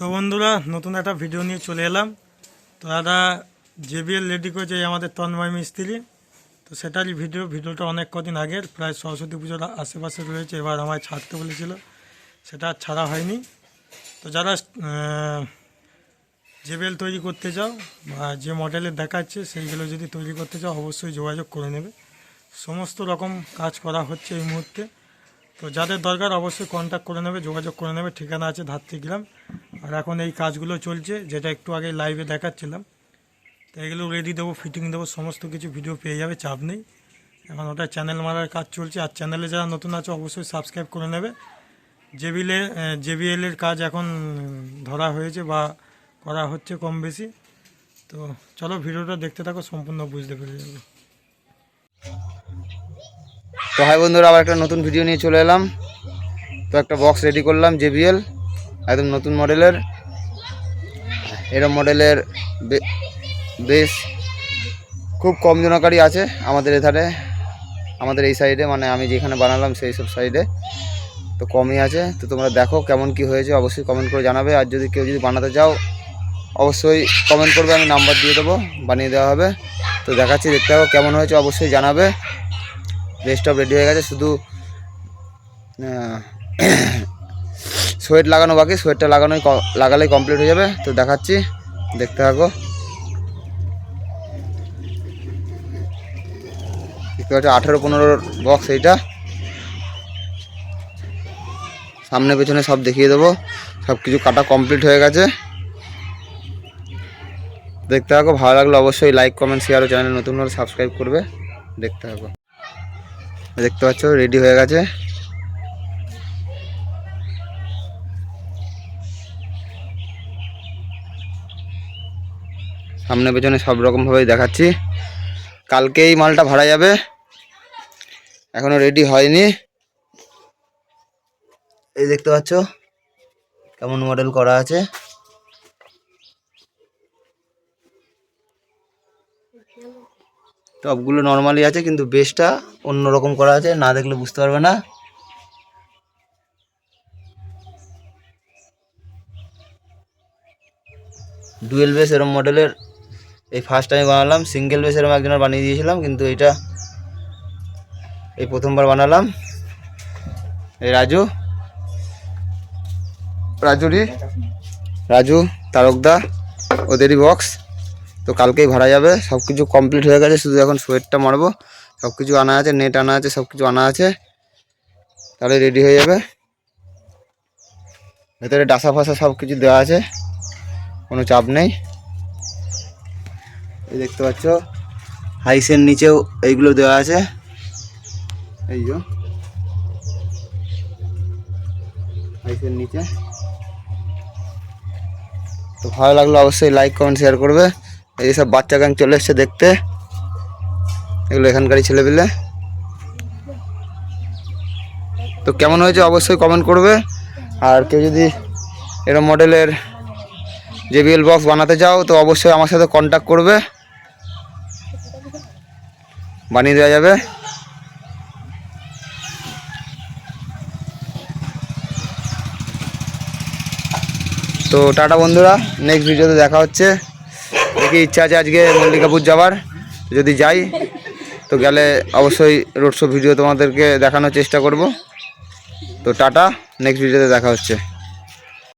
তো বন্ধুরা, নতুন একটা ভিডিও নিয়ে চলে এলাম। তো দাদা জেবিএল রেডি এই আমাদের তন্ময় মিস্ত্রি। তো সেটারই ভিডিও ভিডিওটা অনেক কদিন আগের প্রায় সরস্বতী পুজোর আশেপাশে রয়েছে, এবার আমায় ছাড়তে বলেছিল। সেটা ছাড়া হয়নি। তো যারা জেবিএল তৈরি করতে চাও বা যে মডেলের দেখাচ্ছে, সেইগুলো যদি তৈরি করতে চাও, অবশ্যই যোগাযোগ করে নেবে। সমস্ত রকম কাজ করা হচ্ছে এই মুহূর্তে। তো যাদের দরকার, অবশ্যই কন্ট্যাক্ট করে নেবে, যোগাযোগ করে নেবে। ঠিকানা আছে ধাত্রী গ্রাম আর এখন এই কাজগুলো চলছে, যেটা একটু আগে লাইভে দেখাচ্ছিলাম। তো এগুলো রেডি দেবো ফিটিং দেবো, সমস্ত কিছু ভিডিও পেয়ে যাবে, চাপ নেই। এখন ওটা চ্যানেল মারার কাজ চলছে, আর চ্যানেলে যারা নতুন আছে, অবশ্যই সাবস্ক্রাইব করে নেবে। জেবিলে জেবিএলের কাজ এখন ধরা হয়েছে বা করা হচ্ছে কম বেশি। তো চলো ভিডিওটা দেখতে থাকো, সম্পূর্ণ বুঝতে পেরে যাবে। তো হাই বন্ধুরা, আবার একটা নতুন ভিডিও নিয়ে চলে এলাম। তো একটা বক্স রেডি করলাম জেবিএল একদম নতুন মডেলের। এরম মডেলের বেশ খুব কম জনকারী আছে আমাদের এধারে, আমাদের এই সাইডে মানে আমি যেখানে বানালাম সেই সব সাইডে তো কমই আছে, তো তোমরা দেখো কেমন কি হয়েছে, অবশ্যই কমেন্ট করে জানাবে। আর যদি কেউ যদি বানাতে চাও, অবশ্যই কমেন্ট করবে, আমি নাম্বার দিয়ে দেবো, বানিয়ে দেওয়া হবে। তো দেখাচ্ছি, দেখতে হবে কেমন হয়েছে, অবশ্যই জানাবে। ডেস্কটপ রেডি হয়ে গেছে, শুধু সোয়েট লাগানো বাকি, সোয়েটটা লাগানোই লাগালেই কমপ্লিট হয়ে যাবে। তো দেখাচ্ছি, দেখতে থাকো। দেখতে আঠেরো পনেরোর বক্স এইটা। সামনে পেছনে সব দেখিয়ে দেবো। সব কিছু কাটা কমপ্লিট হয়ে গেছে। দেখতে থাকো, ভালো লাগলে অবশ্যই লাইক কমেন্ট শেয়ার ও চ্যানেল নতুন হলে সাবস্ক্রাইব করবে। দেখতে থাকো। দেখতে পাচ্ছ রেডি হয়ে গেছে। সামনে পেছনে সব রকমভাবেই দেখাচ্ছি। কালকেই মালটা ভাড়া যাবে। এখনও রেডি হয়নি। এই দেখতে পাচ্ছ, কেমন মডেল করা আছে। টপগুলো নর্মালি আছে, কিন্তু বেসটা অন্যরকম করা আছে, না দেখলে বুঝতে পারবে না। ডুয়েল বেস এরম মডেলের এই ফার্স্ট টাইম বানালাম সিঙ্গেল বেস এরম একজনের বানিয়ে দিয়েছিলাম, কিন্তু এটা এই প্রথমবার বানালাম। এই রাজু। রাজুরি রাজু, তারকদা, ওদেরই বক্স তো কালকেই ভাড়া যাবে সব কিছু কমপ্লিট হয়ে গেছে, শুধু এখন সোয়েটটা মারবো। সব কিছু আনা আছে নেট আনা আছে সব কিছু আনা আছে। তাহলে রেডি হয়ে যাবে। ভেতরে ডাসা ফাসা সব কিছু দেওয়া আছে, কোনো চাপ নেই। এই দেখতে পাচ্ছ, হাইসের নিচেও এইগুলো দেওয়া আছে। এই যে, হাইসের নিচে। তো ভালো লাগল অবশ্যই লাইক কমেন্ট শেয়ার করবে। এই সব বাচ্চা গ্যাং চলে এসছে দেখতে। এগুলো এখানকারই ছেলেপিলে। তো কেমন হয়েছে অবশ্যই কমেন্ট করবে। আর কেউ যদি এরম মডেলের জেবিএল বক্স বানাতে চাও, তো অবশ্যই আমার সাথে কন্ট্যাক্ট করবে। বানিয়ে দেওয়া যাবে। তো টাটা বন্ধুরা নেক্সট ভিডিওতে দেখা হচ্ছে। দেখি ইচ্ছা আছে আজকে মল্লিকাপুর যাওয়ার। যদি যাই, তো গেলে অবশ্যই রোড শো ভিডিও তোমাদেরকে দেখানোর চেষ্টা করব। তো টাটা নেক্সট ভিডিওতে দেখা হচ্ছে।